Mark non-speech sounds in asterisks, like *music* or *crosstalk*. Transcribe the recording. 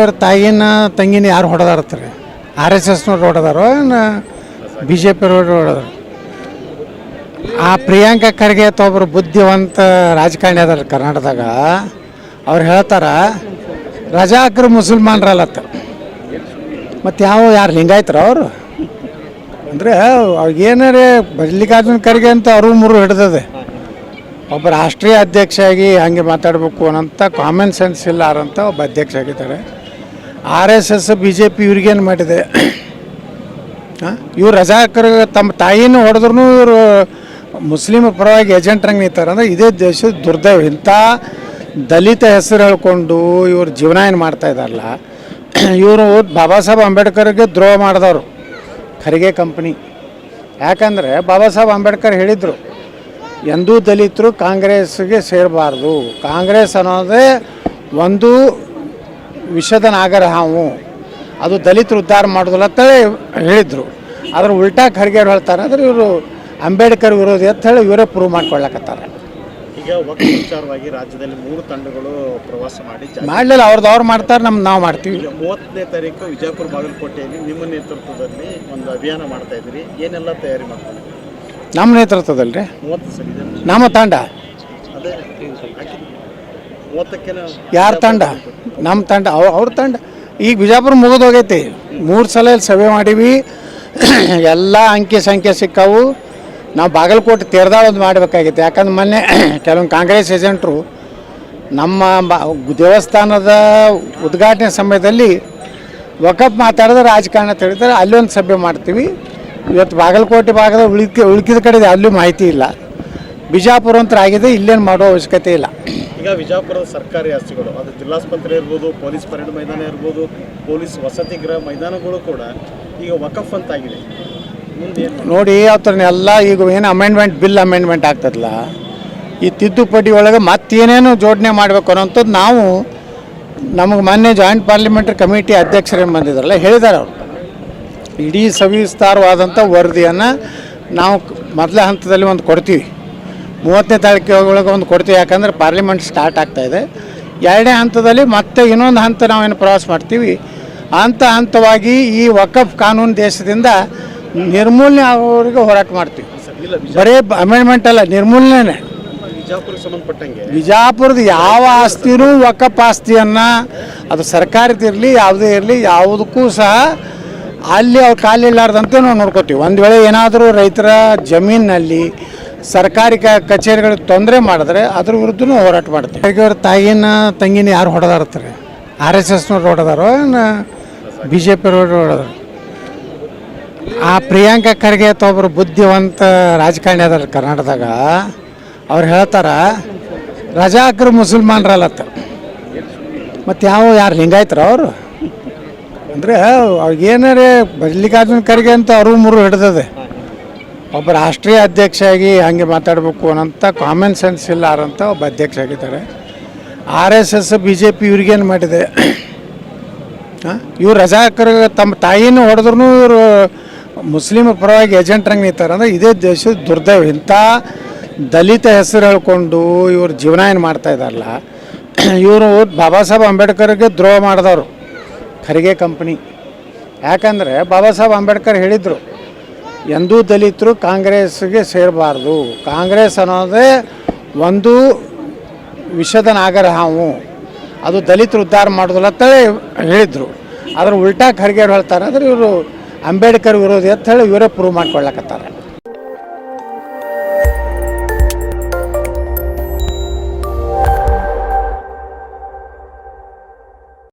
ಇವ್ರ ತಾಯಿನ, ತಂಗಿನ ಯಾರು ಹೊಡೆದಾರತ್ತಾರೆ ಆರ್ ಎಸ್ ಎಸ್ನವ್ರು ಹೊಡೆದಾರೋ ಬಿ ಜೆ ಪಿಯವ್ರು ಹೊಡೆದಾರ? ಆ ಪ್ರಿಯಾಂಕಾ ಖರ್ಗೆ ಅಥವಾ ಒಬ್ಬರು ಬುದ್ಧಿವಂತ ರಾಜಕಾರಣಿ ಅದಾರ ಕರ್ನಾಟಕದಾಗ. ಅವ್ರು ಹೇಳ್ತಾರ, ರಜಾಕರು ಮುಸಲ್ಮಾನ್ರಲ್ಲತ್ತ ಮತ್ತು ಯಾವ ಯಾರು ಲಿಂಗಾಯ್ತಾರ ಅವರು? ಅಂದರೆ ಅವ್ರಿಗೇನಾರೇ ಮಲ್ಲಿಕಾರ್ಜುನ ಖರ್ಗೆ ಅಂತ ಅರು ಮೂರು ಹಿಡ್ದದೆ. ಒಬ್ಬ ರಾಷ್ಟ್ರೀಯ ಅಧ್ಯಕ್ಷ ಆಗಿ ಹಂಗೆ ಮಾತಾಡಬೇಕು ಅನ್ನೋಂಥ ಕಾಮನ್ ಸೆನ್ಸ್ ಇಲ್ಲ ಅಂತ ಒಬ್ಬ ಅಧ್ಯಕ್ಷ ಆಗಿದ್ದಾರೆ. R S S, B J P ಇವ್ರಿಗೇನು ಮಾಡಿದೆ? ಇವ್ರು ರಜಾಕರ್ ತಮ್ಮ ತಾಯಿನ ಹೊಡೆದ್ರು ಇವರು ಮುಸ್ಲಿಮ್ ಪರವಾಗಿ ಏಜೆಂಟ್ರಂಗೆ ನಿಂತಾರೆ. ಅಂದ್ರೆ ಇದೇ ದೇಶದ ದುರ್ದೈವ. ಇಂಥ ದಲಿತ ಹೆಸರು ಹೇಳ್ಕೊಂಡು ಇವರು ಜೀವನ ಏನು ಮಾಡ್ತಾ ಇದ್ದಾರಲ್ಲ? ಇವರು ಬಾಬಾ ಸಾಹೇಬ್ ಅಂಬೇಡ್ಕರ್ಗೆ ದ್ರೋಹ ಮಾಡಿದವರು. ಖರಿಗೆ ಕಂಪ್ನಿ ಯಾಕಂದರೆ ಬಾಬಾ ಸಾಹೇಬ್ ಅಂಬೇಡ್ಕರ್ ಹೇಳಿದರು, ಎಂದೂ ದಲಿತರು ಕಾಂಗ್ರೆಸ್ಗೆ ಸೇರಬಾರ್ದು. ಕಾಂಗ್ರೆಸ್ ಅನ್ನೋದೇ ಒಂದು ವಿಷದ ನಾಗರ ಹಾವು ಅದು ದಲಿತರು ಉದ್ಧಾರ ಮಾಡೋದಿಲ್ಲ ಅಂತೇಳಿ ಹೇಳಿದರು. ಅದ್ರ ಉಲ್ಟಾ ಖರ್ಗೆ ಅವ್ರು ಹೇಳ್ತಾರೆ ಅಂದ್ರೆ ಇವರು ಅಂಬೇಡ್ಕರ್ ವಿರೋಧಿ ಅಂತ ಹೇಳಿ ಇವರೇ ಪ್ರೂವ್ ಮಾಡ್ಕೊಳ್ಳಕತ್ತಾರೆ. ಈಗ ವಿಚಾರವಾಗಿ ರಾಜ್ಯದಲ್ಲಿ ಮೂರು ತಂಡಗಳು ಪ್ರವಾಸ ಮಾಡಿ ಮಾಡಲಿಲ್ಲ ಅವ್ರದ್ದು ಅವ್ರು ಮಾಡ್ತಾರೆ ನಮ್ಮ ನಾವು ಮಾಡ್ತೀವಿ. ಮೂವತ್ತನೇ ತಾರೀಕು ವಿಜಯಪುರ ಬಾಗಲಕೋಟೆಯಲ್ಲಿ ನಿಮ್ಮ ನೇತೃತ್ವದಲ್ಲಿ ಒಂದು ಅಭಿಯಾನ ಮಾಡ್ತಾ ಇದ್ದೀರಿ. ಏನೆಲ್ಲ ತಯಾರಿ ಮಾಡ್ತಾರೆ? ನಮ್ಮ ನೇತೃತ್ವದಲ್ಲಿ ರೀ ಮೂವತ್ತು ನಮ್ಮ ತಂಡ. ಯಾರ ತಂಡ? ನಮ್ಮ ತಂಡ, ಅವ್, ಅವ್ರ ತಂಡ. ಈಗ ಬಿಜಾಪುರ ಮುಗಿದೋಗೈತಿ ಮೂರು ಸಲ ಇಲ್ಲಿ ಸಭೆ ಮಾಡೀವಿ. *clears throat* ಎಲ್ಲ ಅಂಕಿ ಸಂಖ್ಯೆ ಸಿಕ್ಕಾವು. ನಾವು ಬಾಗಲಕೋಟೆ ತೆರೆದಾಳೋದು ಮಾಡಬೇಕಾಗಿತ್ತು. ಯಾಕಂದ್ರೆ ಮೊನ್ನೆ *clears throat* ಕೆಲವೊಂದು ಕಾಂಗ್ರೆಸ್ ಏಜೆಂಟರು ನಮ್ಮ ದೇವಸ್ಥಾನದ ಉದ್ಘಾಟನೆ ಸಮಯದಲ್ಲಿ ಒಕಪ್ ಮಾತಾಡಿದ್ರೆ ರಾಜಕಾರಣ ತಿಳಿದ್ರೆ ಅಲ್ಲೊಂದು ಸಭೆ ಮಾಡ್ತೀವಿ. ಇವತ್ತು ಬಾಗಲಕೋಟೆ ಭಾಗದ ಉಳಿಕೆ, ಉಳ್ಕಿದ ಕಡೆ ಅಲ್ಲೂ ಮಾಹಿತಿ ಇಲ್ಲ. ಬಿಜಾಪುರ ಅಂತ ಆಗಿದೆ ಇಲ್ಲೇನು ಮಾಡೋ ಅವಶ್ಯಕತೆ ಇಲ್ಲ. ಈಗ ವಿಜಾಪುರದ ಸರ್ಕಾರಿ ಆಸ್ತಿಗಳು ಅದು ಜಿಲ್ಲಾಸ್ಪತ್ರೆ ಇರ್ಬೋದು ಪೊಲೀಸ್ ಪರೇಡ್ ಮೈದಾನ ಇರ್ಬೋದು ಪೊಲೀಸ್ ವಸತಿ ಗೃಹ ಮೈದಾನಗಳು ಕೂಡ ಈಗ ವಕಫ್ ಅಂತ ಆಗಿದೆ ನೋಡಿ ಎಲ್ಲ ಈಗ ಏನು ಅಮೆಂಡ್ಮೆಂಟ್ ಬಿಲ್ ಅಮೆಂಡ್ಮೆಂಟ್ ಆಗ್ತದಲ್ಲ ಈ ತಿದ್ದುಪಡಿ ಒಳಗೆ ಮತ್ತೇನೇನು ಜೋಡಣೆ ಮಾಡಬೇಕು ಅನ್ನೋಂಥದ್ದು ನಾವು ನಮಗೆ ಮೊನ್ನೆ ಜಾಯಿಂಟ್ ಪಾರ್ಲಿಮೆಂಟ್ರಿ ಕಮಿಟಿ ಅಧ್ಯಕ್ಷರೇನು ಬಂದಿದ್ದಾರಲ್ಲ ಹೇಳಿದ್ದಾರೆ ಅವರು. ಇಡೀ ಸವಿಸ್ತಾರವಾದಂಥ ವರದಿಯನ್ನು ನಾವು ಮೊದಲ ಹಂತದಲ್ಲಿ ಒಂದು ಕೊಡ್ತೀವಿ. ಮೂವತ್ತನೇ ತಾರೀಕು ಒಳಗೆ ಒಂದು ಕೊಡ್ತೀವಿ ಯಾಕಂದ್ರೆ ಪಾರ್ಲಿಮೆಂಟ್ ಸ್ಟಾರ್ಟ್ ಆಗ್ತಾ ಇದೆ. ಎರಡನೇ ಹಂತದಲ್ಲಿ ಮತ್ತೆ ಇನ್ನೊಂದು ಹಂತ ನಾವೇನು ಪ್ರವಾಸ ಮಾಡ್ತೀವಿ. ಹಂತ ಹಂತವಾಗಿ ಈ ವಕಫ್ ಕಾನೂನು ದೇಶದಿಂದ ನಿರ್ಮೂಲನೆ ಆಗೋರಿಗೆ ಹೋರಾಟ ಮಾಡ್ತೀವಿ. ಬರೀ ಅಮೆಂಡ್ಮೆಂಟ್ ಅಲ್ಲ ನಿರ್ಮೂಲನೆ ಬಿಜಾಪುರದ ಯಾವ ಆಸ್ತಿನೂ ವಕಫ್ ಆಸ್ತಿಯನ್ನು ಅದು ಸರ್ಕಾರದಿರಲಿ ಯಾವುದೇ ಇರಲಿ ಯಾವುದಕ್ಕೂ ಸಹ ಅಲ್ಲಿ ಅವ್ರು ಕಾಲಿಲ್ಲಾರ್ದಂತೆ ನಾವು ನೋಡ್ಕೋತೀವಿ. ಒಂದು ವೇಳೆ ಏನಾದರೂ ರೈತರ ಜಮೀನಿನಲ್ಲಿ ಸರ್ಕಾರಿ ಕಚೇರಿಗಳಿಗೆ ತೊಂದರೆ ಮಾಡಿದ್ರೆ ಅದ್ರ ವಿರುದ್ಧನೂ ಹೋರಾಟ ಮಾಡ್ತೀವಿ. ಅವ್ರ ತಾಯಿನ ತಂಗಿನ ಯಾರು ಹೊಡೆದಾರತ್ತಾರೆ ಆರ್ ಎಸ್ ಎಸ್ನವ್ರು ಹೊಡೆದಾರೋ ಬಿ ಜೆ ಪಿಯವ್ರು ಹೊಡೆದಾರ? ಆ ಪ್ರಿಯಾಂಕಾ ಖರ್ಗೆ ಅಥವಾ ಒಬ್ಬರು ಬುದ್ಧಿವಂತ ರಾಜಕಾರಣಿ ಅದಾರ ಕರ್ನಾಟಕದಾಗ. ಅವ್ರು ಹೇಳ್ತಾರ, ರಜಾಕರು ಮುಸಲ್ಮಾನ್ರಲ್ಲತ್ತ ಮತ್ತು ಯಾವ ಯಾರು ಲಿಂಗಾಯ್ತರ ಅವರು? ಅಂದರೆ ಅವ್ರಿಗೇನಾರೇ ಮಲ್ಲಿಕಾರ್ಜುನ ಖರ್ಗೆ ಅಂತ ಅವರು ಮೂರು ಹಿಡ್ದದೆ. ಒಬ್ಬ ರಾಷ್ಟ್ರೀಯ ಅಧ್ಯಕ್ಷ ಆಗಿ ಹಂಗೆ ಮಾತಾಡಬೇಕು ಅನ್ನೋಂಥ ಕಾಮನ್ ಸೆನ್ಸ್ ಅಂತ ಒಬ್ಬ ಅಧ್ಯಕ್ಷ ಆಗಿದ್ದಾರೆ R S S B J P ಇವ್ರಿಗೇನು ಮಾಡಿದೆ? ಇವ್ರು ರಜಾಕರ್ ತಮ್ಮ ತಾಯಿನೂ ಹೊಡೆದ್ರೂ ಇವರು ಮುಸ್ಲಿಮ್ ಪರವಾಗಿ ಏಜೆಂಟ್ರಂಗೆ ನಿಂತಾರೆ. ಅಂದ್ರೆ ಇದೇ ದೇಶದ ದುರ್ದೈವ. ಇಂಥ ದಲಿತ ಹೆಸರು ಹೇಳ್ಕೊಂಡು ಇವರು ಜೀವನ ಏನು ಮಾಡ್ತಾ ಇದ್ದಾರಲ್ಲ? ಇವರು ಬಾಬಾ ಸಾಹೇಬ್ ಅಂಬೇಡ್ಕರ್ಗೆ ದ್ರೋಹ ಮಾಡಿದವರು. ಖರ್ಗೆ ಕಂಪ್ನಿ ಯಾಕಂದರೆ ಬಾಬಾ ಸಾಹೇಬ್ ಅಂಬೇಡ್ಕರ್ ಹೇಳಿದರು ಎಂದೂ ದಲಿತರು ಕಾಂಗ್ರೆಸ್ಗೆ ಸೇರಬಾರ್ದು. ಕಾಂಗ್ರೆಸ್ ಅನ್ನೋದೇ ಒಂದು ವಿಷದ ನಾಗರ ಹಾವು. ಅದು ದಲಿತರು ಉದ್ಧಾರ ಮಾಡೋದಿಲ್ಲ ಅಂತೇಳಿ ಹೇಳಿದರು. ಅದ್ರ ಉಲ್ಟಾ ಖರ್ಗೆ ಹೇಳ್ತಾರೆ ಅಂದ್ರೆ ಇವರು ಅಂಬೇಡ್ಕರ್ ವಿರೋಧಿ ಅಂತ ಹೇಳಿ ಇವರೇ ಪ್ರೂವ್ ಮಾಡ್ಕೊಳ್ಳಕತ್ತಾರೆ.